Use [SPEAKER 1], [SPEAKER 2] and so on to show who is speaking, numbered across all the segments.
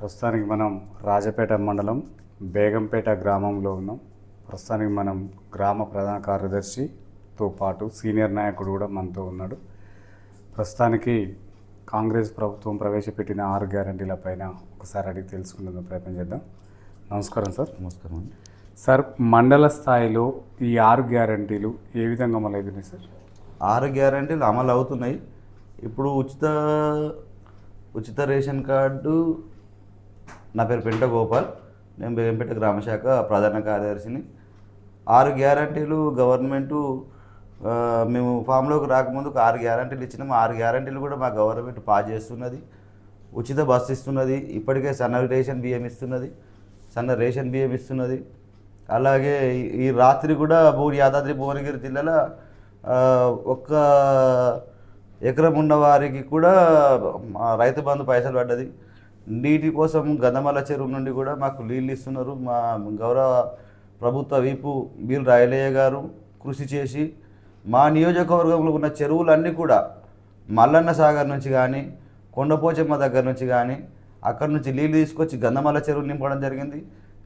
[SPEAKER 1] ప్రస్తుతానికి మనం రాజపేట మండలం బేగంపేట గ్రామంలో ఉన్నాం. ప్రస్తుతానికి మనం గ్రామ ప్రధాన కార్యదర్శితో పాటు సీనియర్ నాయకుడు కూడా మనతో ఉన్నాడు. ప్రస్తుతానికి కాంగ్రెస్ ప్రభుత్వం ప్రవేశపెట్టిన ఆరు గ్యారంటీల పైన ఒకసారి అడిగి తెలుసుకునే ప్రయత్నం చేద్దాం. నమస్కారం సార్.
[SPEAKER 2] నమస్కారం
[SPEAKER 1] సార్ మండల స్థాయిలో ఈ ఆరు గ్యారంటీలు ఏ విధంగా అమలు అవుతున్నాయి సార్?
[SPEAKER 2] ఆరు గ్యారంటీలు అమలు అవుతున్నాయి. ఇప్పుడు ఉచిత ఉచిత రేషన్ కార్డు నా పేరు పెంట గోపాల్. నేను బేగంపేట గ్రామశాఖ ప్రధాన కార్యదర్శిని. ఆరు గ్యారంటీలు గవర్నమెంటు మేము ఫామ్లోకి రాకముందు ఒక ఆరు గ్యారంటీలు ఇచ్చినాము. ఆరు గ్యారంటీలు కూడా మా గవర్నమెంట్ పాస్ చేస్తున్నది. ఉచిత బస్సు ఇస్తున్నది. ఇప్పటికే సన్న రేషన్ బియ్యం ఇస్తున్నది. సన్న రేషన్ బియ్యం ఇస్తున్నది. అలాగే ఈ- రాత్రి కూడా భువన యాదాద్రి భువనగిరి జిల్లాలో ఒక్క ఎకరం ఉన్న వారికి కూడా మా రైతు బంధు పైసలు పడ్డది. నీటి కోసం గంధమల్ల చెరువు నుండి కూడా మాకు నీళ్ళు ఇస్తున్నారు. మా గౌరవ ప్రభుత్వ వీపు బీల్ రాయలయ్య గారు కృషి చేసి మా నియోజకవర్గంలో ఉన్న చెరువులన్నీ కూడా మల్లన్న సాగర్ నుంచి కానీ కొండపోచమ్మ దగ్గర నుంచి కానీ అక్కడ నుంచి నీళ్ళు తీసుకొచ్చి గంధమల చెరువు నింపడం జరిగింది.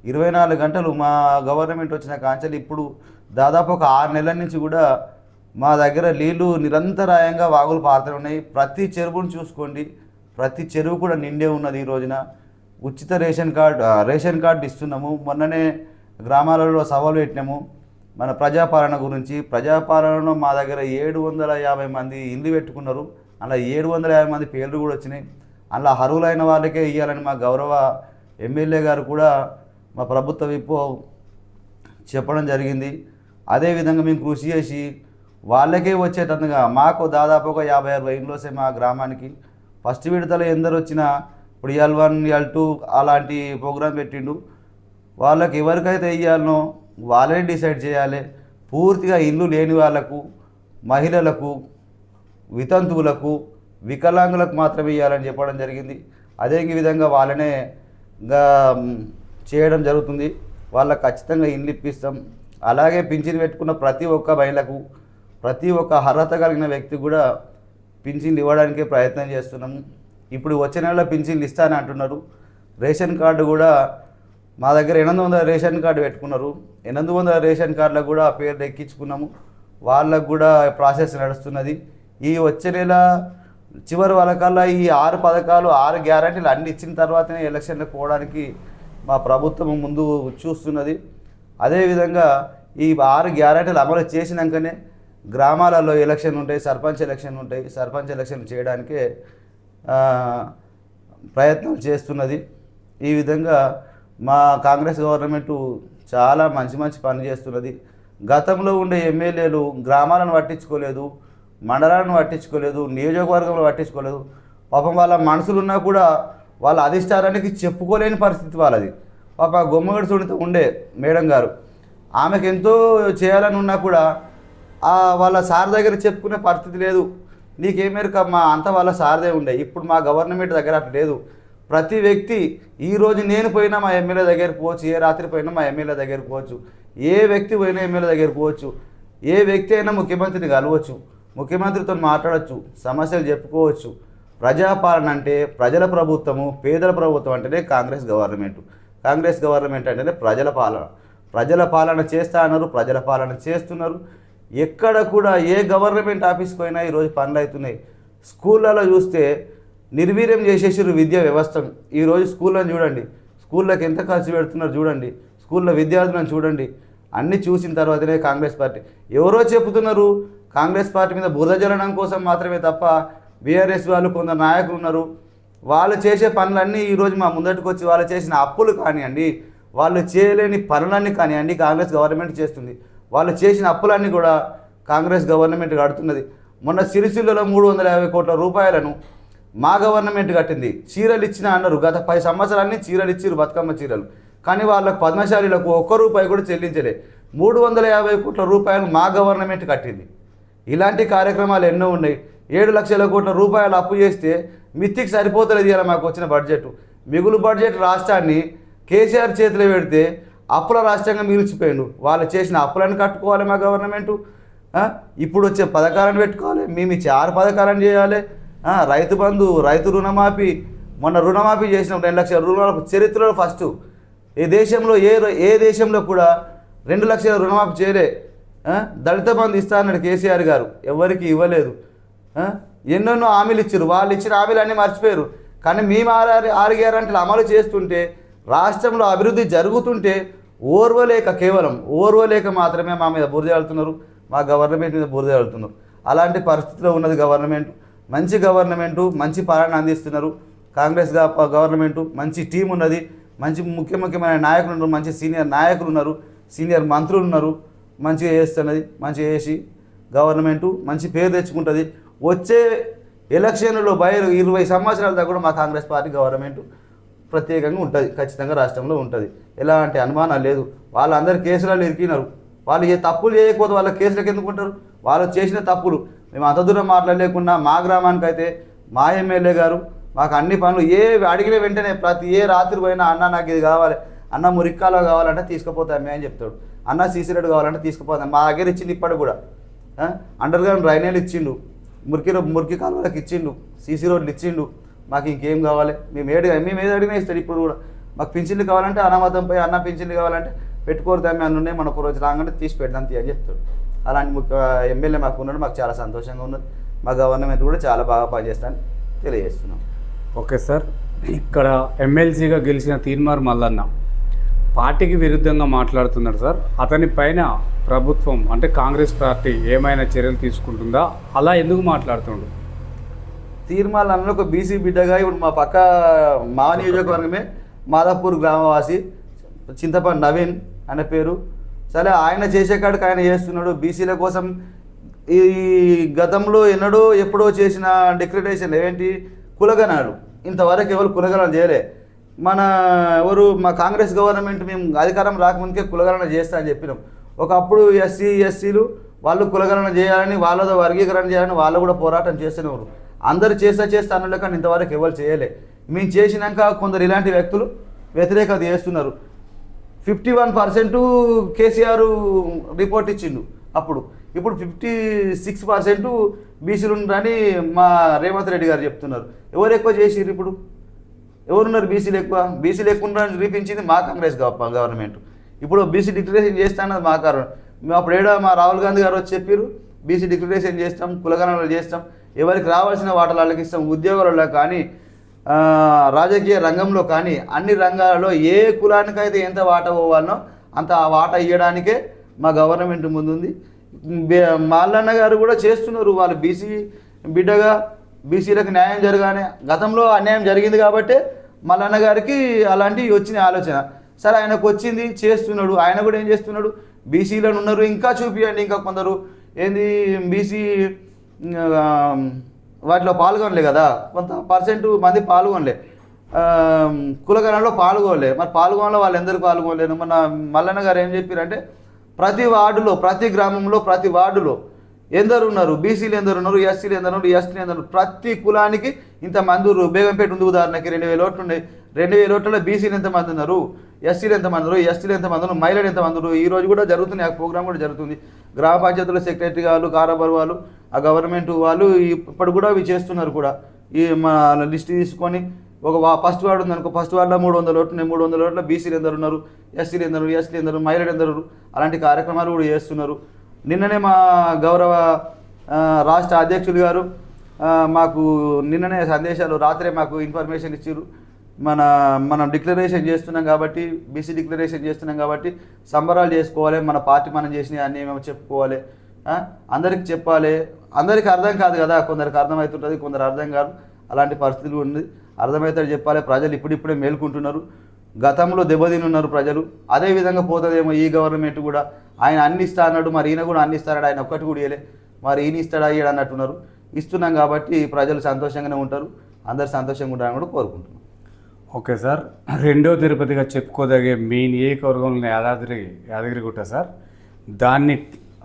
[SPEAKER 2] ఇరవై నాలుగు గంటలు మా గవర్నమెంట్ వచ్చిన కాంచెలు ఇప్పుడు దాదాపు ఒక ఆరు నెలల నుంచి కూడా మా దగ్గర నీళ్ళు నిరంతరాయంగా వాగులు పారుతూ ఉన్నాయి. ప్రతి చెరువును చూసుకోండి ప్రతి చెరువు కూడా నిండే ఉన్నది ఈ రోజున. ఉచిత రేషన్ కార్డు రేషన్ కార్డు ఇస్తున్నాము. మొన్ననే గ్రామాలలో సవాలు పెట్టినాము. మన ప్రజాపాలన గురించి. ప్రజాపాలనలో మా దగ్గర ఏడు వందల యాభై మంది ఇల్లు పెట్టుకున్నారు. అలా ఏడు వందల యాభై మంది పేర్లు కూడా వచ్చినాయి. అలా అర్హులైన వాళ్ళకే ఇవ్వాలని మా గౌరవ ఎమ్మెల్యే గారు కూడా మా ప్రభుత్వ విప్పు చెప్పడం జరిగింది. అదేవిధంగా మేము కృషి చేసి వాళ్ళకే వచ్చేటట్టుగా మాకు దాదాపు ఒక యాభై అరవై ఇండ్లు వస్తాయి మా గ్రామానికి. ఫస్ట్ విడతలో ఎందరు వచ్చినా ఇప్పుడు ఎల్ వన్ ఎల్ టూ అలాంటి ప్రోగ్రాం పెట్టిండు. వాళ్ళకి ఎవరికైతే ఇవ్వాలనో వాళ్ళే డిసైడ్ చేయాలి. పూర్తిగా ఇల్లు లేని వాళ్ళకు మహిళలకు వితంతువులకు వికలాంగులకు మాత్రమే ఇవ్వాలని చెప్పడం జరిగింది. అదే విధంగా వాళ్ళనే ఇంకా చేయడం జరుగుతుంది. వాళ్ళకి ఖచ్చితంగా ఇండ్లు ఇప్పిస్తాం. అలాగే పింఛన్ పెట్టుకున్న ప్రతి ఒక్క మహిళకు ప్రతి ఒక్క అర్హత కలిగిన వ్యక్తి కూడా పింఛన్లు ఇవ్వడానికే ప్రయత్నం చేస్తున్నాము ఇప్పుడు వచ్చే నెలలో పింఛన్లు ఇస్తానని అంటున్నారు. రేషన్ కార్డు కూడా మా దగ్గర ఎనిమిది వందల రేషన్ కార్డు పెట్టుకున్నారు. ఎనిమిది వందల రేషన్ కార్డులకు కూడా పేర్లు ఎక్కించుకున్నాము. వాళ్ళకు కూడా ప్రాసెస్ నడుస్తున్నది. ఈ వచ్చే నెల చివరి వరకల్లా ఈ ఆరు పథకాలు ఆరు గ్యారంటీలు అన్ని ఇచ్చిన తర్వాతనే ఎలక్షన్లకు పోవడానికి మా ప్రభుత్వం ముందు చూస్తున్నది. అదేవిధంగా ఈ ఆరు గ్యారంటీలు అమలు చేసినాకనే గ్రామాలలో ఎలక్షన్ ఉంటాయి సర్పంచ్ ఎలక్షన్ ఉంటాయి. సర్పంచ్ ఎలక్షన్ చేయడానికే ప్రయత్నం ప్రయత్నాలు చేస్తున్నది. ఈ విధంగా మా కాంగ్రెస్ గవర్నమెంట్ చాలా మంచి మంచి పని చేస్తున్నది. గతంలో ఉండే ఎమ్మెల్యేలు గ్రామాలను పట్టించుకోలేదు మండలాలను పట్టించుకోలేదు నియోజకవర్గంలో పట్టించుకోలేదు. పాపం వాళ్ళ మనసులున్నా కూడా వాళ్ళ అధిష్టానానికి చెప్పుకోలేని పరిస్థితి వాళ్ళది. పాప గొమ్మగడి చూడితే ఉండే మేడం గారు. ఆమెకు ఎంతో చేయాలని ఉన్నా కూడా వాళ్ళ సార్ దగ్గర చెప్పుకునే పరిస్థితి లేదు. నీకేమేరకమ్మా? అంత వాళ్ళ సారదే ఉండే. ఇప్పుడు మా గవర్నమెంట్ దగ్గర అట్లా లేదు. ప్రతి వ్యక్తి ఈ రోజు నేను పోయినా మా ఎమ్మెల్యే దగ్గరికి పోవచ్చు ఏ రాత్రి పోయినా మా ఎమ్మెల్యే దగ్గరికి పోవచ్చు. ఏ వ్యక్తి పోయినా ఎమ్మెల్యే దగ్గరికి పోవచ్చు. ఏ వ్యక్తి అయినా ముఖ్యమంత్రిని కలవచ్చు. ముఖ్యమంత్రితో మాట్లాడవచ్చు సమస్యలు చెప్పుకోవచ్చు. ప్రజాపాలన అంటే ప్రజల ప్రభుత్వము పేదల ప్రభుత్వం అంటేనే కాంగ్రెస్ గవర్నమెంట్. కాంగ్రెస్ గవర్నమెంట్ అంటేనే ప్రజల పాలన. ప్రజల పాలన చేస్తా అన్నారు ప్రజల పాలన చేస్తున్నారు. ఎక్కడ కూడా ఏ గవర్నమెంట్ ఆఫీస్కి పోయినా ఈరోజు పనులు అవుతున్నాయి స్కూళ్ళలో చూస్తే నిర్వీర్యం చేసేసారు విద్యా వ్యవస్థను. ఈరోజు స్కూళ్ళని చూడండి. స్కూళ్ళకి ఎంత ఖర్చు పెడుతున్నారు చూడండి. స్కూల్లో విద్యార్థులను చూడండి. అన్నీ చూసిన తర్వాతనే కాంగ్రెస్ పార్టీ. ఎవరో చెబుతున్నారు కాంగ్రెస్ పార్టీ మీద బురద జల్లడం కోసం మాత్రమే తప్ప బీఆర్ఎస్ వాళ్ళు కొందరు నాయకులు ఉన్నారు. వాళ్ళు చేసే పనులన్నీ ఈరోజు మా ముందటికి వచ్చి వాళ్ళు చేసిన అప్పులు కానివ్వండి వాళ్ళు చేయలేని పనులన్నీ కానివ్వండి కాంగ్రెస్ గవర్నమెంట్ చేస్తుంది. వాళ్ళు చేసిన అప్పులన్నీ కూడా కాంగ్రెస్ గవర్నమెంట్ కడుతున్నది. మొన్న సిరిసిల్లలో మూడు వందల యాభై కోట్ల రూపాయలను మా గవర్నమెంట్ కట్టింది. చీరలు ఇచ్చిన అన్నారు. గత పది సంవత్సరాన్ని చీరలు ఇచ్చిరు బతుకమ్మ చీరలు. కానీ వాళ్ళకు పద్మశాలీలకు ఒక్క రూపాయి కూడా చెల్లించలే. మూడు వందల యాభై కోట్ల రూపాయలు మా గవర్నమెంట్ కట్టింది. ఇలాంటి కార్యక్రమాలు ఎన్నో ఉన్నాయి. ఏడు లక్షల కోట్ల రూపాయలు అప్పు చేస్తే మిత్తికి సరిపోతలేదు ఇలా మాకు వచ్చిన బడ్జెట్. మిగులు బడ్జెట్ రాష్ట్రాన్ని కేసీఆర్ చేతిలో పెడితే అప్పుల రాష్ట్రంగా మిగిలిచిపోయిండు. వాళ్ళు చేసిన అప్పులను కట్టుకోవాలి మా గవర్నమెంటు. ఇప్పుడు వచ్చే పథకాలను పెట్టుకోవాలి. మేము ఇచ్చే ఆరు పథకాలను చేయాలి. రైతు బంధు రైతు రుణమాఫీ. మొన్న రుణమాఫీ చేసినాం రెండు లక్షల రుణమాఫీ చరిత్రలో ఫస్ట్. ఏ దేశంలో ఏ ఏ దేశంలో కూడా రెండు లక్షల రుణమాఫీ చేయలే. దళిత బంధు ఇస్తా అన్నాడు కేసీఆర్ గారు. ఎవరికి ఇవ్వలేదు. ఎన్నెన్నో హామీలు ఇచ్చారు వాళ్ళు ఇచ్చిన హామీలు అన్నీ మర్చిపోయారు. కానీ మేము ఆరు ఆరు గ్యారంటీలు అమలు చేస్తుంటే రాష్ట్రంలో అభివృద్ధి జరుగుతుంటే ఓర్వలేక కేవలం ఓర్వలేక మాత్రమే మా మీద బురద వెళ్తున్నారు మా గవర్నమెంట్ మీద బురద వెళ్తున్నారు అలాంటి పరిస్థితిలో ఉన్నది గవర్నమెంట్. మంచి గవర్నమెంటు మంచి పాలన అందిస్తున్నారు. కాంగ్రెస్ గవర్నమెంట్ గవర్నమెంటు మంచి టీం ఉన్నది. మంచి ముఖ్య ముఖ్యమైన నాయకులు ఉన్నారు మంచి సీనియర్ నాయకులు ఉన్నారు సీనియర్ మంత్రులు ఉన్నారు. మంచిగా చేస్తున్నది మంచిగా చేసి గవర్నమెంటు మంచి పేరు తెచ్చుకుంటుంది. వచ్చే ఎలక్షన్లో బయలు ఇరవై సంవత్సరాల దాకా కూడా మా కాంగ్రెస్ పార్టీ గవర్నమెంట్ ప్రత్యేకంగా ఉంటుంది ఖచ్చితంగా రాష్ట్రంలో ఉంటుంది. ఎలాంటి అనుమానాలు లేదు. వాళ్ళందరూ కేసులలో ఇరికినారు. వాళ్ళు ఏ తప్పులు చేయకపోతే వాళ్ళ కేసులకు ఎందుకు ఉంటారు? వాళ్ళు చేసిన తప్పులు. మేము అంత దూరం మాట్లాడలేకున్నా మా గ్రామానికి అయితే మా ఎమ్మెల్యే గారు మాకు అన్ని పనులు ఏ అడిగిన వెంటనే ప్రతి ఏ రాత్రి పోయినా అన్న నాకు ఇది కావాలి అన్న మురిక్కాలో కావాలంటే తీసుకుపోతామే అని చెప్తాడు. అన్న సీసీ రోడ్ కావాలంటే తీసుకుపోతాం. మా దగ్గర ఇచ్చింది ఇప్పటికి కూడా. అండర్ గ్రౌండ్ డ్రైనేజ్ ఇచ్చిండు. మురికి మురికి కాలువలకు ఇచ్చిండు. సీసీ రోడ్లు ఇచ్చిండు. మాకు ఇంకేం కావాలి? మేము ఏడు మేము ఏది అడిగినా ఇస్తాడు ఇప్పుడు కూడా. మాకు పింఛన్లు కావాలంటే అనామతంపై అన్న పింఛన్లు కావాలంటే పెట్టుకోరు తమ్మి అన్నున్నాయి మనకు రోజు రాగానే తీసి పెడదాం తీ అని చెప్తాడు. అలాంటి ముఖ్య ఎమ్మెల్యే మాకు ఉన్నాడు మాకు చాలా సంతోషంగా ఉన్నది. మా గవర్నమెంట్ కూడా చాలా బాగా పనిచేస్తాను తెలియజేస్తున్నాం.
[SPEAKER 1] Okay sir. ఇక్కడ ఎమ్మెల్సీగా గెలిచిన తీన్మార్ మల్లన్న పార్టీకి విరుద్ధంగా మాట్లాడుతున్నాడు సార్. అతని పైన ప్రభుత్వం అంటే కాంగ్రెస్ పార్టీ ఏమైనా చర్యలు తీసుకుంటుందా? అలా ఎందుకు మాట్లాడుతుండు?
[SPEAKER 2] తీర్మాల ఒక బీసీ బిడ్డగా ఇప్పుడు మా పక్క మా నియోజకవర్గమే మాదాపూర్ గ్రామవాసి చింతపండి నవీన్ అనే పేరు. సరే ఆయన చేసే కాడికి ఆయన చేస్తున్నాడు. బీసీల కోసం ఈ గతంలో ఎన్నడో ఎప్పుడో చేసిన డిక్లరేషన్ ఏంటి? కులగనాడు ఇంతవరకు ఎవరు కులగణాలు చేయలే. మన ఎవరు మా కాంగ్రెస్ గవర్నమెంట్ మేము అధికారం రాకముందుకే కులగణన చేస్తా అని చెప్పినాం. ఒకప్పుడు ఎస్సీ ఎస్సీలు వాళ్ళు కులగణన చేయాలని వాళ్ళతో వర్గీకరణ చేయాలని వాళ్ళు కూడా పోరాటం చేస్తున్నారు. అందరు చేస్తా చేస్తా అన్నట్లు కానీ ఇంతవరకు ఎవరు చేయలే. మేము చేసినాక కొందరు ఇలాంటి వ్యక్తులు వ్యతిరేకత చేస్తున్నారు. Fifty one percent KCR report ఇచ్చిండు అప్పుడు. ఇప్పుడు ఫిఫ్టీ సిక్స్ పర్సెంట్ బీసీలు ఉన్నారని మా రేవంత్ రెడ్డి గారు చెప్తున్నారు. ఎవరు ఎక్కువ చేసిర్రు ఇప్పుడు? ఎవరున్నారు బీసీలు ఎక్కువ? బీసీలు ఎక్కువ ఉన్నారని చూపించింది మా కాంగ్రెస్ గవర్నమెంట్. ఇప్పుడు బీసీ డిక్లరేషన్ అన్నది మా కారణం. మేము అప్పుడు ఏడా మా రాహుల్ గాంధీ గారు వచ్చి చెప్పారు బీసీ డిక్లరేషన్ చేస్తాం కులగణనలు చేస్తాం ఎవరికి రావాల్సిన వాటలు వాళ్ళకి ఇస్తాం ఉద్యోగాలలో కానీ రాజకీయ రంగంలో కానీ అన్ని రంగాలలో ఏ కులానికైతే ఎంత వాటా పోవాలనో అంత ఆ వాటా ఇవ్వడానికే మా గవర్నమెంట్ ముందుంది. మాల్లన్న గారు కూడా చేస్తున్నారు వాళ్ళు బీసీ బిడ్డగా బీసీలకు న్యాయం జరగానే. గతంలో అన్యాయం జరిగింది కాబట్టి మల్లన్న గారికి అలాంటివి వచ్చిన ఆలోచన. సరే ఆయనకు వచ్చింది చేస్తున్నాడు ఆయన కూడా ఏం చేస్తున్నాడు? బీసీలను ఉన్నారు ఇంకా చూపియండి ఇంకా కొందరు. ఏంది బీసీ వాటిలో పాల్గొనలే కదా. కొంత పర్సెంట్ మంది పాల్గొనలే. ఆ, కులగణంలో పాల్గొనలే. మరి పాల్గొనలో వాళ్ళు ఎందరు పాల్గొనలేరు? మన మల్లన్న గారు ఏం చెప్పారంటే ప్రతి వార్డులో ప్రతి గ్రామంలో ప్రతి వార్డులో ఎందరు ఉన్నారు? బీసీలు ఎందరు ఉన్నారు? ఎస్సీలు ఎందరు ఉన్నారు? ఎస్టీలు ఎందరు ప్రతి కులానికి ఇంతమంది ఉన్నారు. బేగంపేట ఉంది ఉదాహరణకి రెండు వేల ఓట్లు ఉన్నాయి. రెండు వేల ఓట్లలో బీసీలు ఎంతమంది ఉన్నారు? ఎస్సీలు ఎంతమంది ఉన్నారు ఎస్టీలు ఎంతమంది ఉన్నారు మహిళలు ఎంతమంది ఉన్నారు ఈ రోజు కూడా జరుగుతుంది ఆ ప్రోగ్రామ్ కూడా జరుగుతుంది. గ్రామ పంచాయతీల సెక్రటరీ వాళ్ళు కారాబార్ వాళ్ళు ఆ గవర్నమెంట్ వాళ్ళు ఇప్పుడు కూడా ఇవి చేస్తున్నారు కూడా. ఈ మన లిస్ట్ తీసుకొని ఒక వా- ఫస్ట్ వార్డు ఉంది అనుకో ఫస్ట్ వార్డులో మూడు వందల ఓట్లు మూడు వందల ఓట్ల బీసీలు ఎందరు ఉన్నారు? ఎస్సీలు ఎందరు? ఎస్టీలు ఎందరు? మహిళలు ఎందరు? అలాంటి కార్యక్రమాలు కూడా చేస్తున్నారు. నిన్ననే మా గౌరవ రాష్ట్ర అధ్యక్షులు గారు మాకు నిన్ననే సందేశాలు రాత్రే మాకు ఇన్ఫర్మేషన్ ఇచ్చారు మన మనం డిక్లరేషన్ చేస్తున్నాం కాబట్టి బీసీ డిక్లరేషన్ చేస్తున్నాం కాబట్టి సంబరాలు చేసుకోవాలి మన పార్టీ మనం చేసిన అన్నీ మేము చెప్పుకోవాలి. అందరికి చెప్పాలి. అందరికి అర్థం కాదు కదా కొందరికి అర్థమవుతుంటుంది కొందరు అర్థం కాదు అలాంటి పరిస్థితులు ఉంది. అర్థమవుతాడు చెప్పాలి ప్రజలు ఇప్పుడిప్పుడే మేల్కుంటున్నారు. గతంలో దెబ్బతిని ఉన్నారు ప్రజలు. అదే విధంగా పోతుందేమో ఈ గవర్నమెంట్ కూడా. ఆయన అన్ని ఇస్తా అన్నాడు మరి ఈయన కూడా అన్ని ఇస్తాడు ఆయన ఒక్కటి కూడా ఇవ్వలే మరి ఈయన ఇస్తాడా ఇయ్యడు అన్నట్టున్నారు. ఇస్తున్నాం కాబట్టి ప్రజలు సంతోషంగానే ఉంటారు. అందరు సంతోషంగా ఉంటారని కూడా కోరుకుంటున్నాం.
[SPEAKER 1] Okay sir. రెండో తిరుపతిగా చెప్పుకోదగే మీ నియోజకవర్గంలో యాదాద్రి యాదగిరిగుట్ట సార్. దాన్ని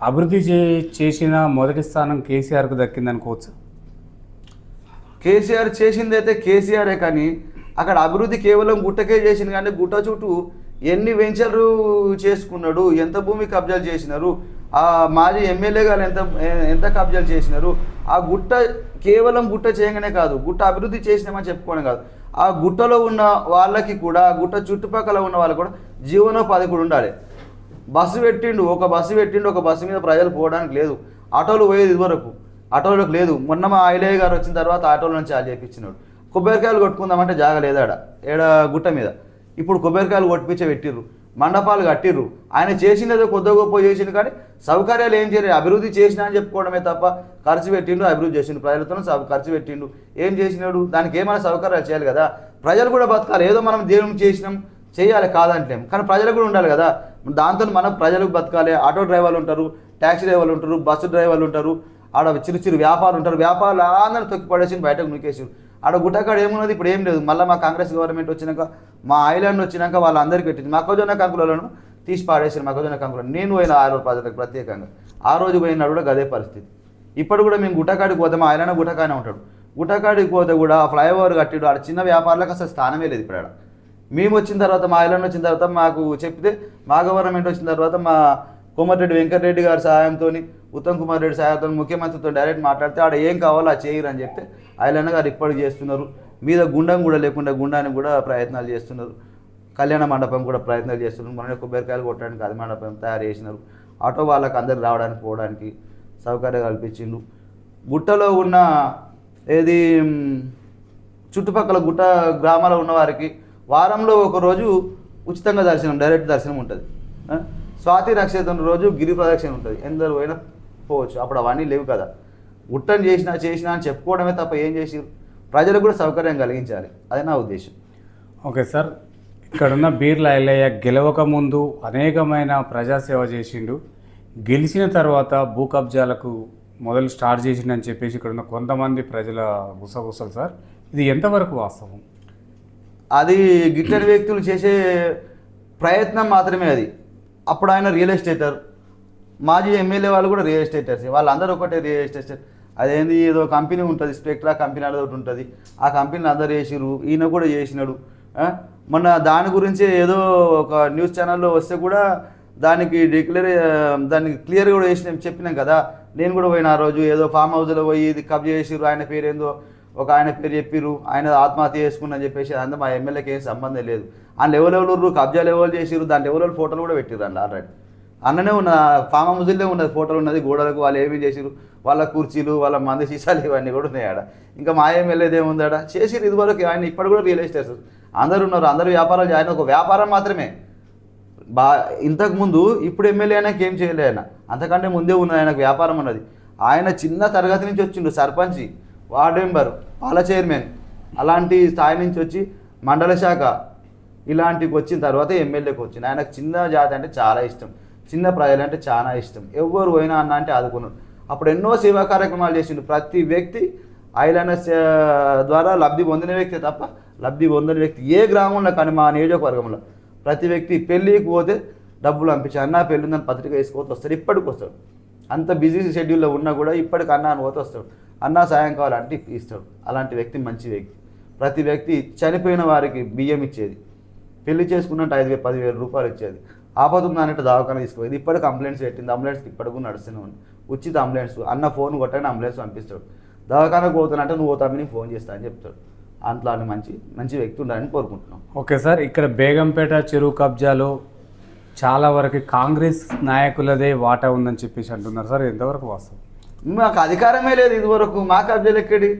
[SPEAKER 1] అభివృద్ధి చే చేసిన మొదటి స్థానం కేసీఆర్కు దక్కిందనుకోవచ్చు
[SPEAKER 2] కేసీఆర్ చేసింది అయితే కేసీఆరే కానీ అక్కడ అభివృద్ధి కేవలం గుట్టకే చేసింది కానీ గుట్ట చుట్టూ ఎన్ని వెంచర్లు చేసుకున్నాడు ఎంత భూమి కబ్జాలు చేసినారు ఆ మాజీ ఎమ్మెల్యే గారు ఎంత ఎంత కబ్జాలు చేసినారు ఆ గుట్ట కేవలం గుట్ట చేయగానే కాదు గుట్ట అభివృద్ధి చేసినామని చెప్పుకోవడం కాదు. ఆ గుట్టలో ఉన్న వాళ్ళకి కూడా ఆ గుట్ట చుట్టుపక్కల ఉన్న వాళ్ళకి కూడా జీవనోపాధి కూడా ఉండాలి. బస్సు పెట్టిండు ఒక బస్సు పెట్టిండు ఒక బస్సు మీద ప్రజలు పోవడానికి లేదు. ఆటోలు పోయేది ఇదివరకు. ఆటోలకు లేదు. మొన్న మా ఐలయ్య గారు వచ్చిన తర్వాత ఆటోల నుంచి చాలు చేయించినాడు కొబ్బరికాయలు కొట్టుకుందామంటే జాగ లేదాడ ఏడ గుట్ట మీద. ఇప్పుడు కొబ్బరికాయలు కొట్టిపించే పెట్టిర్రు. మండపాలు కట్టిర్రు. ఆయన చేసినదో కొద్ది గొప్ప చేసిండు కానీ సౌకర్యాలు ఏం చేయలేదు. అభివృద్ధి చేసినా అని చెప్పుకోవడమే తప్ప ఖర్చు పెట్టిండు అభివృద్ధి చేసిండు. ప్రజలతో ఖర్చు పెట్టిండు. ఏం చేసినాడు? దానికి ఏమైనా సౌకర్యాలు చేయాలి కదా. ప్రజలు కూడా బతకాలి. ఏదో మనం దేవుని చేసినాం చేయాలి కాదంటలేం. కానీ ప్రజలు కూడా ఉండాలి కదా. దాంతో మనం ప్రజలకు బతకాలి. ఆటో డ్రైవర్లు ఉంటారు ట్యాక్సీ డ్రైవర్లు ఉంటారు బస్సు డ్రైవర్లు ఉంటారు. ఆడ చిరు చిరు వ్యాపారులు ఉంటారు. వ్యాపారులు అందరూ తొక్కి పడేసి బయటకు నూకేసారు ఆడ గుట్టకాడ ఏమున్నది? ఇప్పుడు ఏం లేదు. మళ్ళీ మా కాంగ్రెస్ గవర్నమెంట్ వచ్చినాక మా ఐలాండ్ వచ్చినాక వాళ్ళందరికీ పెట్టింది. మొక్కజొన్న కంకులను తీసి పాడేసిన మొక్కజొన్న కంకులను. నేను పోయిన ఆ రోజు ప్రజలకు ప్రత్యేకంగా. ఆ రోజు పోయినాడు కూడా గదే పరిస్థితి. ఇప్పుడు కూడా మేము గుట్టకాడికి పోతే మా ఆయన గుట్టకానే ఉంటాడు. గుట్టకాడికి పోతే కూడా ఫ్లైఓవర్ కట్టిడు. ఆడ చిన్న వ్యాపారులకు అసలు స్థానమే లేదు ఇప్పుడు ఆడ. మేము వచ్చిన తర్వాత మా ఐలాండ్ వచ్చిన తర్వాత మాకు చెప్తే మా గవర్నమెంట్ వచ్చిన తర్వాత మా కోమటిరెడ్డి వెంకటరెడ్డి గారి సహాయంతో ఉత్తమ్ కుమార్ రెడ్డి సహాయంతో ముఖ్యమంత్రితో డైరెక్ట్ మాట్లాడితే ఆడ ఏం కావాలో ఆ చేయరు అని చెప్తే ఐలాండ్ గారు ఇప్పటికి చేస్తున్నారు. మీద గుండం కూడా లేకుండా గుండానికి కూడా ప్రయత్నాలు చేస్తున్నారు. కళ్యాణ మండపం కూడా ప్రయత్నాలు చేస్తున్నారు. మన కొబ్బరికాయలు కొట్టడానికి అది మండపం తయారు చేసినారు. ఆటో వాళ్ళకి అందరు రావడానికి పోవడానికి సౌకర్యం కల్పించిండు గుట్టలో ఉన్న ఏది చుట్టుపక్కల గుట్ట గ్రామాల్లో ఉన్న వారికి వారంలో ఒకరోజు ఉచితంగా దర్శనం డైరెక్ట్ దర్శనం ఉంటుంది. స్వాతి నక్షత్రం రోజు గిరి ప్రదక్షిణ ఉంటుంది. ఎందరు పోయినా పోవచ్చు. అప్పుడు అవన్నీ లేవు కదా. గుట్టని చేసినా చేసినా అని చెప్పుకోవడమే తప్ప ఏం చేసి ప్రజలకు కూడా సౌకర్యం కలిగించాలి. అది నా ఉద్దేశం.
[SPEAKER 1] Okay sir. ఇక్కడున్న బీర్ల ఐలయ్య గెలవక ముందు అనేకమైన ప్రజాసేవ చేసిండు. గెలిచిన తర్వాత భూ కబ్జాలకు మొదలు స్టార్ట్ చేసిండని చెప్పేసి ఇక్కడున్న కొంతమంది ప్రజల గుసగుసలు సార్. ఇది ఎంతవరకు వాస్తవం?
[SPEAKER 2] అది గిట్టని వ్యక్తులు చేసే ప్రయత్నం మాత్రమే అది. అప్పుడు ఆయన రియల్ ఎస్టేటర్. మాజీ ఎమ్మెల్యే వాళ్ళు కూడా రియల్ ఎస్టేటర్స్. వాళ్ళందరూ ఒకటే రియల్ ఎస్టేట్ అదేంది ఏదో కంపెనీ ఉంటుంది స్పెక్ట్రా కంపెనీ అనేది ఒకటి ఉంటుంది. ఆ కంపెనీని అందరు చేసిరు ఈయన కూడా చేసినాడు. మొన్న దాని గురించి ఏదో ఒక న్యూస్ ఛానల్లో వస్తే కూడా దానికి డిక్లేర్ దానికి క్లియర్ కూడా చేసినాం చెప్పినాం కదా. నేను కూడా పోయిన ఆ రోజు ఏదో ఫామ్ హౌస్లో పోయి ఇది కబ్జా చేసిరు ఆయన పేరు ఏందో ఒక ఆయన పేరు చెప్పిర్రు ఆయన ఆత్మహత్య చేసుకుని చెప్పేసి అంతా మా ఎమ్మెల్యేకి ఏం సంబంధం లేదు. ఆ లెవెల్ ఎవరు కబ్జా లెవెల్ చేసిర్రు దాని లెవెల్ ఫోటోలు కూడా పెట్టిర్రు అండి ఆల్రెడీ. అన్ననే ఉన్న ఫామ్ హౌస్లో ఉన్నది ఫోటోలు ఉన్నది గోడలకు వాళ్ళు ఏమేమి చేసిరు వాళ్ళ కుర్చీలు వాళ్ళ మంది సీసాలు ఇవన్నీ కూడా ఉన్నాయి ఆడ. ఇంకా మా ఎమ్మెల్యేది ఏముంది ఆడ? చేసిరు ఇదివరకు ఆయన ఇప్పుడు కూడా రియల్ ఎస్టేట్ అందరు ఉన్నారు అందరు వ్యాపారాలు ఆయన ఒక వ్యాపారం మాత్రమే. బా ఇంతకుముందు ఇప్పుడు ఎమ్మెల్యే ఆయనకి ఏం చేయలే ఆయన. అంతకంటే ముందే ఉన్నది ఆయనకు వ్యాపారం ఉన్నది. ఆయన చిన్న తరగతి నుంచి వచ్చిండు సర్పంచి వార్డు మెంబర్ పాల చైర్మన్. అలాంటి స్థాయి నుంచి వచ్చి మండల శాఖ ఇలాంటికి వచ్చిన తర్వాత ఎమ్మెల్యేకి వచ్చింది ఆయనకు చిన్న జాతి అంటే చాలా ఇష్టం. చిన్న ప్రజలు అంటే చాలా ఇష్టం. ఎవరు పోయినా అన్న అంటే ఆదుకున్నాడు అప్పుడు ఎన్నో సేవా కార్యక్రమాలు చేసిండు. ప్రతి వ్యక్తి ఐలైన ద్వారా లబ్ధి పొందిన వ్యక్తి తప్ప లబ్ధి పొందని వ్యక్తి ఏ గ్రామంలో కానీ మా నియోజకవర్గంలో ప్రతి వ్యక్తి పెళ్ళికి పోతే డబ్బులు పంపించి అన్న పెళ్ళి ఉందని పత్రిక వేసుకోవచ్చు వస్తాడు. ఇప్పటికి వస్తాడు. అంత బిజీ షెడ్యూల్లో ఉన్నా కూడా ఇప్పటికి అన్న అని పోతే వస్తాడు. అన్న సాయం కావాలంటే ఇస్తాడు. అలాంటి వ్యక్తి మంచి వ్యక్తి. ప్రతి వ్యక్తి చనిపోయిన వారికి బియ్యం ఇచ్చేది. పెళ్ళి చేసుకున్నట్టు ఐదు వేలు పదివేల రూపాయలు ఇచ్చేది. ఆపద ఉందన్నట్టు దవాఖాన తీసుకుపోయేది ఇప్పటికి కంప్లైంట్స్ పెట్టింది అంబులెన్స్ ఇప్పటికి నడుస్తూనే ఉంది. ఉచిత అంబులెన్స్ అన్న ఫోన్ కొట్టని అంబులెన్స్ పంపిస్తాడు. దవాఖానకు పోతున్నట్టు నువ్వు పోతామని నీకు ఫోన్ చేస్తా అని చెప్తాడు. అట్లాంటి మంచి మంచి వ్యక్తి ఉండాలని కోరుకుంటున్నాం.
[SPEAKER 1] ఓకే సార్ ఇక్కడ బేగంపేట చెరువు కబ్జాలో చాలా వరకు కాంగ్రెస్ నాయకులదే వాటా ఉందని చెప్పేసి అంటున్నారు సార్ ఎంతవరకు వాస్తవం?
[SPEAKER 2] మాకు అధికారమే లేదు ఇదివరకు మా కబ్జాలు ఎక్కడి?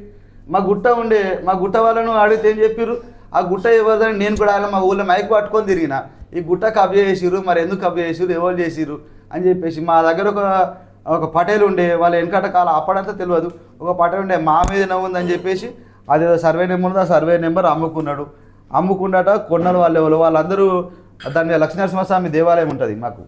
[SPEAKER 2] మా గుట్ట ఉండే మా గుట్ట వాళ్ళను అడిగితే ఏం చెప్పారు ఆ గుట్ట ఎవరిదని నేను కూడా మా ఊళ్ళో మైక్ పట్టుకొని తిరిగిన. ఈ గుట్ట కబ్జా చేసిర్రు మరి ఎందుకు కబ్జా చేసిర్రు ఎవరు చేసిర్రు అని చెప్పేసి మా దగ్గర ఒక ఒక పటేలు ఉండే వాళ్ళ వెనకట కాలం అప్పుడంతా తెలియదు. ఒక పటేలు ఉండే మా మీద ఉందని చెప్పేసి అదేదో సర్వే నెంబర్ ఉంది ఆ సర్వే నెంబర్ అమ్ముకున్నాడు. అమ్ముకున్నట కొన్నారు వాళ్ళు ఎవరు వాళ్ళందరూ దాని మీద లక్ష్మీనరసింహస్వామి దేవాలయం ఉంటుంది మాకు.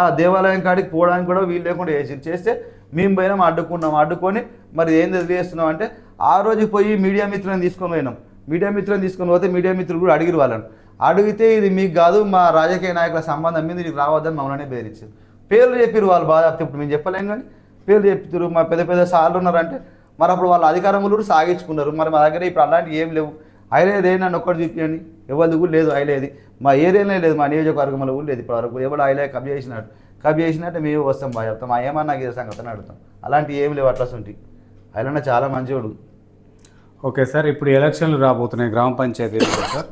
[SPEAKER 2] ఆ దేవాలయం కాడికి పోవడానికి కూడా వీలు లేకుండా చేసి చేస్తే మేము పోయినాం అడ్డుకున్నాం. అడ్డుకొని మరి ఏం తెలియజేస్తున్నాం అంటే ఆ రోజు పోయి మీడియా మిత్రులను తీసుకొని పోయినాం. మీడియా మిత్రులను తీసుకొని పోతే మీడియా మిత్రులు కూడా అడిగిరు వాళ్ళను. అడిగితే ఇది మీకు కాదు మా రాజకీయ నాయకుల సంబంధం మీద నీకు రావద్దని మమ్మల్ని బెదిరించారు. పేర్లు చెప్పారు వాళ్ళు బాధ ఇప్పుడు మేము చెప్పలేం కానీ పేర్లు చెప్తారు మా పెద్ద పెద్ద సార్లు ఉన్నారంటే మరి అప్పుడు వాళ్ళ అధికారములు కూడా సాగించుకున్నారు. మరి మా దగ్గర ఇప్పుడు అలాంటివి ఏం లేవు. ఐలేదు నన్ను ఒక్కటి చూపించండి. ఎవరిది కూడా లేదు ఐలేది మా ఏరియాలో లేదు మా నియోజకవర్గంలో కూడా లేదు. ఇప్పటివరకు ఎవరు అయిలే కబ్జా చేసినట్టు కబ్జా చేసినట్టు మేము వస్తాం బాగా చెప్తాం. మా ఏమన్నా నాకు సంగతి అడుగుతాం. అలాంటి ఏం లేవు అట్లా ఉంటాయి ఐలన్న చాలా మంచివాడు
[SPEAKER 1] ఓకే సార్ ఇప్పుడు ఎలక్షన్లు రాబోతున్నాయి గ్రామ పంచాయతీలో సార్.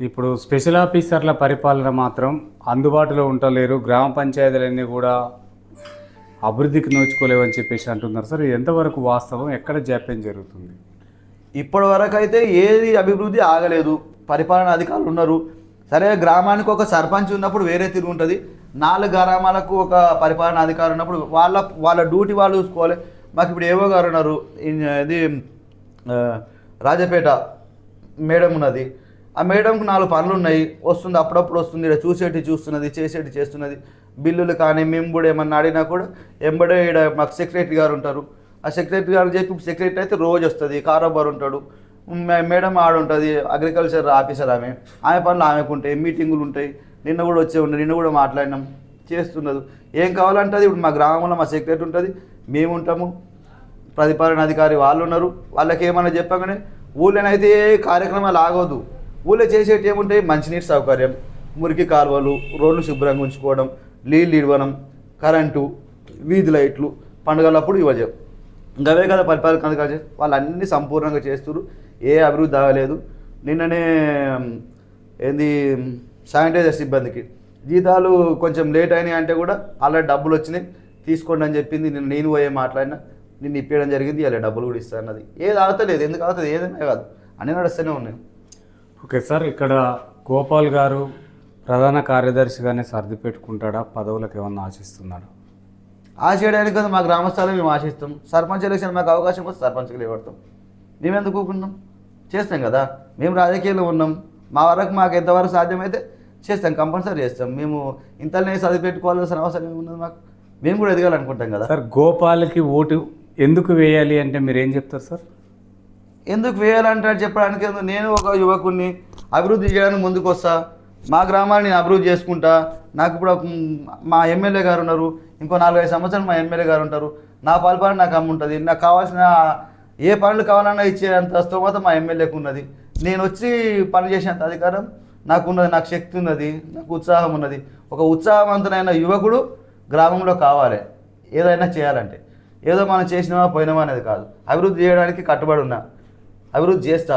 [SPEAKER 1] ఇప్పుడు స్పెషల్ ఆఫీసర్ల పరిపాలన మాత్రం అందుబాటులో ఉండలేరు. గ్రామ పంచాయతీలన్నీ కూడా అభివృద్ధికి నోచుకోలేవని చెప్పేసి అంటున్నారు. సార్ ఎంతవరకు వాస్తవం? ఎక్కడ జాప్యం జరుగుతుంది?
[SPEAKER 2] ఇప్పటి వరకు అయితే ఏది అభివృద్ధి ఆగలేదు. పరిపాలన అధికారులు ఉన్నారు. సరే గ్రామానికి ఒక సర్పంచ్ ఉన్నప్పుడు వేరే తిరుగు ఉంటుంది. నాలుగు గ్రామాలకు ఒక పరిపాలన అధికారి ఉన్నప్పుడు వాళ్ళ వాళ్ళ డ్యూటీ వాళ్ళు చూసుకోవాలి. మాకు ఇప్పుడు ఏవో గారు ఉన్నారు. ఇది రాజపేట మేడం ఉన్నది. ఆ మేడంకు నాలుగు పనులు ఉన్నాయి. వస్తుంది అప్పుడప్పుడు వస్తుంది ఇక్కడ చూసేటి చూస్తున్నది చేసేటి చేస్తున్నది. బిల్లులు కానీ మేము కూడా ఏమన్నా అడిగినా కూడా ఎంబడే ఇక్కడ మాకు సెక్రటరీ గారు ఉంటారు. ఆ సెక్రటరీ గారు చెప్పి సెక్రటరీ అయితే రోజు వస్తుంది కారోబార్ ఉంటాడు. మే- మేడం ఆడ ఉంటుంది అగ్రికల్చర్ ఆఫీసర్ ఆమె. ఆమె పనులు ఆమెకు ఉంటాయి మీటింగులు ఉంటాయి. నిన్న కూడా వచ్చే ఉండే నిన్న కూడా మాట్లాడినాం చేస్తున్నది. ఏం కావాలంటే అది ఇప్పుడు మా గ్రామంలో మా సెక్రటరీ ఉంటుంది మేము ఉంటాము. ప్రతిపాలన అధికారి వాళ్ళు ఉన్నారు. వాళ్ళకి ఏమైనా చెప్పగానే ఊళ్ళోనైతే కార్యక్రమాలు ఆగవద్దు ఊళ్ళో చేసేటి ఏముంటాయి? మంచినీటి సౌకర్యం మురికి కాలువలు రోడ్లు శుభ్రంగా ఉంచుకోవడం నీళ్ళు ఇవ్వడం కరెంటు వీధి లైట్లు పండుగలప్పుడు ఇవ్వజం గవే కదా పరిపాలన కనుక వాళ్ళు అన్నీ సంపూర్ణంగా చేస్తున్నారు ఏ అభివృద్ధి ఆగలేదు నిన్ననే ఏంది శానిటైజర్ సిబ్బందికి. జీతాలు కొంచెం లేట్ అయినాయి అంటే కూడా అలా డబ్బులు వచ్చినాయి. తీసుకోండి అని చెప్పింది. నేను నేను పోయే మాట్లాడినా. నిన్ను ఇప్పేయడం జరిగింది. అలా డబ్బులు కూడా ఇస్తా అన్నది. ఏది ఆగతలేదు. ఎందుకు ఆగుతుంది ఏదైనా కాదు. అన్నీ నడుస్తూనే ఉన్నాయి.
[SPEAKER 1] ఓకే సార్ ఇక్కడ గోపాల్ గారు ప్రధాన కార్యదర్శిగానే సర్ది పెట్టుకుంటాడా? పదవులకు ఏమన్నా ఆశిస్తున్నాడా?
[SPEAKER 2] ఆశయడానికి కదా మా గ్రామస్థాయిలో మేము ఆశిస్తాం. సర్పంచ్ ఎలక్షన్ మాకు అవకాశం వస్తే సర్పంచ్కి లేవడతాం. మేము ఎందుకు చేస్తాం కదా. మేము రాజకీయాల్లో ఉన్నాం. మా వరకు మాకు ఎంతవరకు సాధ్యమైతే చేస్తాం. కంపల్సరీ చేస్తాం. మేము ఇంతలోనే చదివి పెట్టుకోవాల్సిన అవసరం ఏమున్నది మాకు? మేము కూడా ఎదగాలనుకుంటాం కదా.
[SPEAKER 1] సార్ గోపాల్కి ఓటు ఎందుకు వేయాలి అంటే మీరు ఏం చెప్తారు సార్?
[SPEAKER 2] ఎందుకు వేయాలంటే చెప్పడానికి నేను ఒక యువకుడిని అభివృద్ధి చేయడానికి ముందుకు వస్తా మా గ్రామాన్ని నేను అభివృద్ధి చేసుకుంటా. నాకు ఇప్పుడు మా ఎమ్మెల్యే గారు ఉన్నారు. ఇంకో నాలుగైదు సంవత్సరాలు మా ఎమ్మెల్యే గారు ఉంటారు. నా పరిపాలన నాకు అమ్ముంటుంది నాకు కావాల్సిన ఏ పనులు కావాలన్నా ఇచ్చేంత స్తోమత మా ఎమ్మెల్యేకు ఉన్నది. నేను వచ్చి పని చేసేంత అధికారం నాకు ఉన్నది. నాకు శక్తి ఉన్నది. నాకు ఉత్సాహం ఉన్నది. ఒక ఉత్సాహవంతులైన యువకుడు గ్రామంలో కావాలి. ఏదైనా చేయాలంటే. ఏదో మనం చేసినామా పోయినామా అనేది కాదు. అభివృద్ధి చేయడానికి కట్టుబడి ఉన్నా. అభివృద్ధి చేస్తా.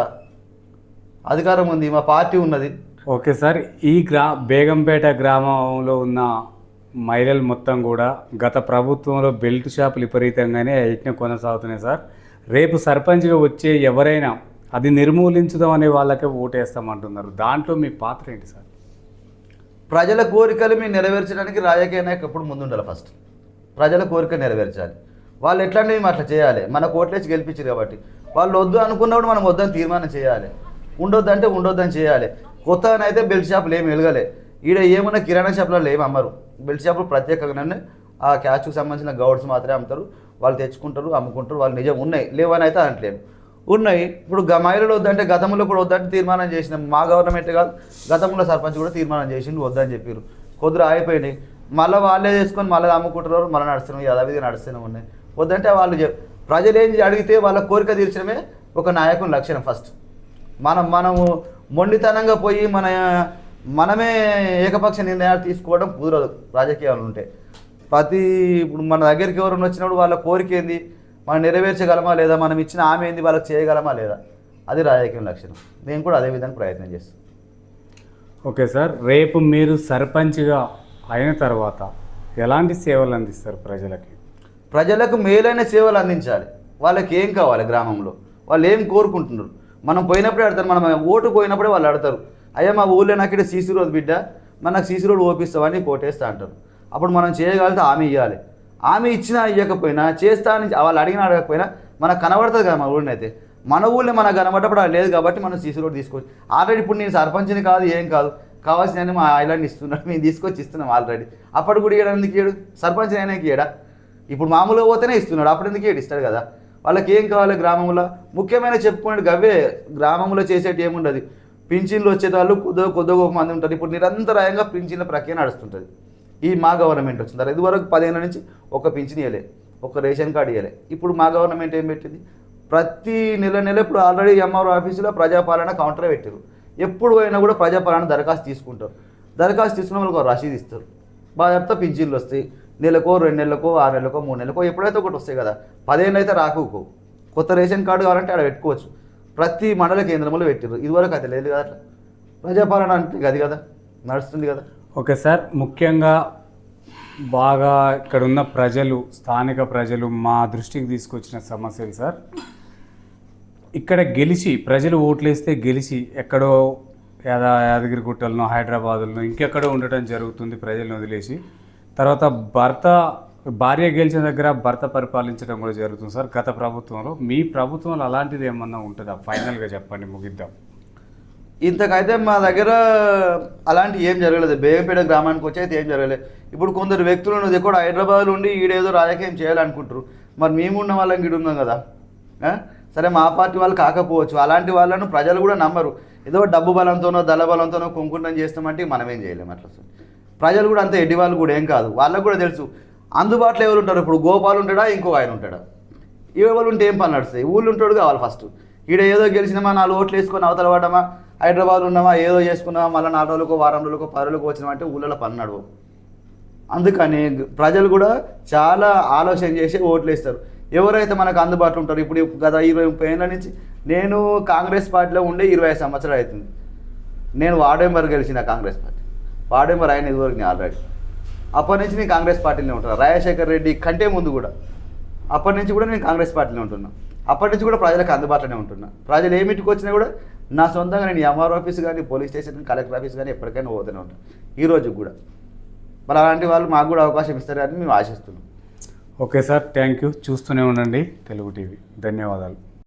[SPEAKER 2] అధికారం ఉంది మా పార్టీ ఉన్నది.
[SPEAKER 1] ఓకే సార్ ఈ గ్రా బేగంపేట గ్రామంలో ఉన్న మహిళలు మొత్తం కూడా గత ప్రభుత్వంలో బెల్ట్ షాపులు విపరీతంగానే యజ్ఞం కొనసాగుతున్నాయి సార్. రేపు సర్పంచ్గా వచ్చే ఎవరైనా అది నిర్మూలించుదాం అనే వాళ్ళకే ఓటేస్తామంటున్నారు. దాంట్లో మీ పాత్ర ఏంటి సార్?
[SPEAKER 2] ప్రజల కోరికలు మేము నెరవేర్చడానికి రాజకీయ నాయకుడు ఎప్పుడు ముందుండాలి ఫస్ట్. ప్రజల కోరిక నెరవేర్చాలి. వాళ్ళు ఎట్లాంటి మేము అట్లా చేయాలి. మన కోట్లేసి గెలిపించారు కాబట్టి. వాళ్ళు వద్దు అనుకున్నప్పుడు మనం వద్దని తీర్మానం చేయాలి. ఉండొద్దంటే ఉండొద్దని చేయాలి. కొత్తగానైతే బెల్ట్ షాపులు ఏమి వెలగలే. ఈడ ఏమన్నా కిరాణా షాపులలో ఏమి అమ్మరు. బెల్ట్ షాపులు ప్రత్యేకంగానే ఆ క్యాష్కు సంబంధించిన గౌడ్స్ మాత్రమే అమ్ముతారు. వాళ్ళు తెచ్చుకుంటారు అమ్ముకుంటారు. వాళ్ళు నిజం ఉన్నాయి. లేవని అయితే అనట్లేదు. ఉన్నాయి. ఇప్పుడు మహిళలు వద్దంటే గతంలో కూడా వద్దంటే తీర్మానం చేసినాం. మా గవర్నమెంట్ కాదు. గతంలో సర్పంచ్ కూడా తీర్మానం చేసిండు వద్దని చెప్పారు కొద్దిగా ఆగిపోయినాయి మళ్ళీ వాళ్ళే చేసుకొని మళ్ళీ అమ్ముకుంటున్నారు. మళ్ళీ నడుస్తున్నాయి. యథావిధి నడుస్తూనే ఉన్నాయి. వద్దంటే వాళ్ళు చెప్ ప్రజలు ఏం అడిగితే వాళ్ళ కోరిక తీర్చడమే ఒక నాయకుని లక్షణం ఫస్ట్. మనం మనము మొండితనంగా పోయి మన మనమే ఏకపక్ష నిర్ణయాలు తీసుకోవడం కుదరదు రాజకీయాలు ఉంటే. ప్రతి ఇప్పుడు మన దగ్గరికి ఎవరైనా వచ్చినప్పుడు వాళ్ళ కోరిక ఏంది? మనం నెరవేర్చగలమా లేదా? మనం ఇచ్చిన ఆమె ఏంది? వాళ్ళకి చేయగలమా లేదా? అది రాజకీయ లక్షణం. నేను కూడా అదే విధంగా ప్రయత్నం చేస్తాను.
[SPEAKER 1] Okay sir. రేపు మీరు సర్పంచ్గా అయిన తర్వాత ఎలాంటి సేవలు అందిస్తారు ప్రజలకి?
[SPEAKER 2] ప్రజలకు మేలైన సేవలు అందించాలి. వాళ్ళకి ఏం కావాలి గ్రామంలో? వాళ్ళు ఏం కోరుకుంటున్నారు? మనం పోయినప్పుడే అడతారు మనం ఓటు పోయినప్పుడే వాళ్ళు అడతారు అయ్యా మా ఊళ్ళో నాకు ఇక్కడ సీసీ రోడ్ బిడ్డ. మనకు సీసీ రోడ్ ఓపిస్తామని కోటేస్తా అంటారు. అప్పుడు మనం చేయగలిగితే హామీ ఇవ్వాలి హామీ ఇచ్చినా ఇవ్వకపోయినా చేస్తా అని వాళ్ళు అడిగినా అడగకపోయినా మనకు కనబడుతుంది కదా మన ఊళ్ళో అయితే. మన ఊళ్ళో మనకు కనబడ్డప్పుడు లేదు కాబట్టి మనం సీసీ రోడ్ తీసుకోవచ్చు ఆల్రెడీ ఇప్పుడు నేను సర్పంచ్ని కాదు ఏం కాదు. కావాల్సిన మా ఐలాండ్ ఇస్తున్నాడు. మేము తీసుకొచ్చి ఇస్తున్నాం ఆల్రెడీ. అప్పుడు కూడా ఇవ్వడానికి ఎందుకు ఇయ్యడు సర్పంచ్ అయినాకి ఇయ్యడా ఇప్పుడు మామూలుగా పోతేనే ఇస్తున్నాడు. అప్పుడు ఎందుకు ఏడిస్తాడు కదా? వాళ్ళకి ఏం కావాలి గ్రామంలో? ముఖ్యమైన చెప్పుకునే గవే గ్రామంలో చేసేటి ఏముండదు. పింఛన్లు వచ్చేవాళ్ళు కొద్దిగా కొద్దిగా ఒక మంది ఉంటారు. ఇప్పుడు నిరంతరాయంగా పింఛన్ల ప్రక్రియ నడుస్తుంటుంది. ఈ మా గవర్నమెంట్ వచ్చిన తర్వాత ఇదివరకు పదిహేను నుంచి ఒక పింఛన్ ఇవ్వలే ఒక రేషన్ కార్డు ఇవ్వలే ఇప్పుడు మా గవర్నమెంట్ ఏం పెట్టింది? ప్రతి నెల నెల ఇప్పుడు ఆల్రెడీ ఎంఆర్ఓ ఆఫీసులో ప్రజాపాలన కౌంటర్ పెట్టారు ఎప్పుడు పోయినా కూడా ప్రజాపాలన దరఖాస్తు తీసుకుంటారు. దరఖాస్తు తీసుకున్న వాళ్ళకి ఒక రసీదు ఇస్తారు. బాగా చెప్తా పింఛన్లు వస్తాయి. నెలకో రెండు నెలలకో ఆరు నెలలకో మూడు నెలలకో ఎప్పుడైతే ఒకటి వస్తాయి కదా పదిహేను అయితే రాకపో. కొత్త రేషన్ కార్డు కావాలంటే ఆడ పెట్టుకోవచ్చు. ప్రతి మండల కేంద్రంలో పెట్టారు ఇదివరకు అది లేదు కదా అట్లా. ప్రజాపాలన అంటే అది కదా నడుస్తుంది కదా.
[SPEAKER 1] ఓకే సార్ ముఖ్యంగా బాగా ఇక్కడ ఉన్న ప్రజలు స్థానిక ప్రజలు మా దృష్టికి తీసుకొచ్చిన సమస్యలు సార్? ఇక్కడ గెలిచి ప్రజలు ఓట్లేస్తే గెలిచి ఎక్కడో యాదా యాదగిరిగుట్టలను హైదరాబాదులను ఇంకెక్కడో ఉండటం జరుగుతుంది ప్రజలను వదిలేసి. తర్వాత భర్త భార్య గెలిచిన దగ్గర భర్త పరిపాలించడం కూడా జరుగుతుంది సార్. గత ప్రభుత్వంలో మీ ప్రభుత్వంలో అలాంటిది ఏమన్నా ఉంటుందా? ఫైనల్గా చెప్పండి ముగిద్దాం.
[SPEAKER 2] ఇంతకైతే మా దగ్గర అలాంటి ఏం జరగలేదు. బేగంపేట గ్రామానికి వచ్చి అయితే ఏం జరగలేదు. ఇప్పుడు కొందరు వ్యక్తులు ఉన్నది కూడా హైదరాబాద్లో ఉండి ఈడేదో రాజకీయం చేయాలనుకుంటారు మరి మేము ఉన్న వాళ్ళకి ఈడు ఉన్నాం కదా? సరే మా పార్టీ వాళ్ళు కాకపోవచ్చు. అలాంటి వాళ్ళను ప్రజలు కూడా నమ్మరు. ఏదో డబ్బు బలంతోనో దళ బలంతోనో కుంకుంటం చేస్తామంటే మనం ఏం చేయలేము అట్లా సార్. ప్రజలు కూడా అంతే ఎడ్డి వాళ్ళు కూడా ఏం కాదు. వాళ్ళకు కూడా తెలుసు అందుబాటులో ఎవరు ఉంటారు? ఇప్పుడు గోపాల్ ఉంటాడా? ఇంకో ఆయన ఉంటాడా? ఎవరు ఉంటే ఏం పని నడుస్తాయి? ఊళ్ళు ఉంటాడు కావాలి ఫస్ట్ ఈడ ఏదో గెలిచినామా నాలుగు ఓట్లు వేసుకొని అవతల పడమా హైదరాబాద్ ఉన్నామా? ఏదో చేసుకున్నామా? మళ్ళీ నాలుగు రోజులకు వారం రోజులకు పది రోజులకు వచ్చినామా అంటే ఊళ్ళలో పని నడవు అందుకని ప్రజలు కూడా చాలా ఆలోచన చేసి ఓట్లు వేస్తారు. ఎవరైతే మనకు అందుబాటులో ఉంటారు ఇప్పుడు గత ఇరవై ముప్పై ఏళ్ళ నుంచి నేను కాంగ్రెస్ పార్టీలో ఉండే ఇరవై సంవత్సరాలు అవుతుంది. నేను వార్డు మెంబర్ గెలిచిన కాంగ్రెస్ పార్టీ. వాడేమో మెంబర్ అయిన ఇదివరకు నేను ఆల్రెడీ. అప్పటి నుంచి నేను కాంగ్రెస్ పార్టీలో ఉంటాను రాజశేఖర్ రెడ్డి కంటే ముందు కూడా. అప్పటి నుంచి కూడా నేను కాంగ్రెస్ పార్టీలో ఉంటున్నాను అప్పటి నుంచి కూడా ప్రజలకు అందుబాటులోనే ఉంటున్నా. ప్రజలు ఏమిటికి వచ్చినా కూడా నా సొంతంగా నేను ఎంఆర్ ఆఫీస్ కానీ పోలీస్ స్టేషన్ కలెక్టర్ ఆఫీస్ కానీ ఎప్పటికైనా పోతూనే ఉంటాను ఈ రోజు కూడా. మరి అలాంటి వాళ్ళు మాకు కూడా అవకాశం ఇస్తారని మేము ఆశిస్తున్నాం.
[SPEAKER 1] Okay sir thank you. చూస్తూనే ఉండండి. తెలుగు టీవీ. ధన్యవాదాలు.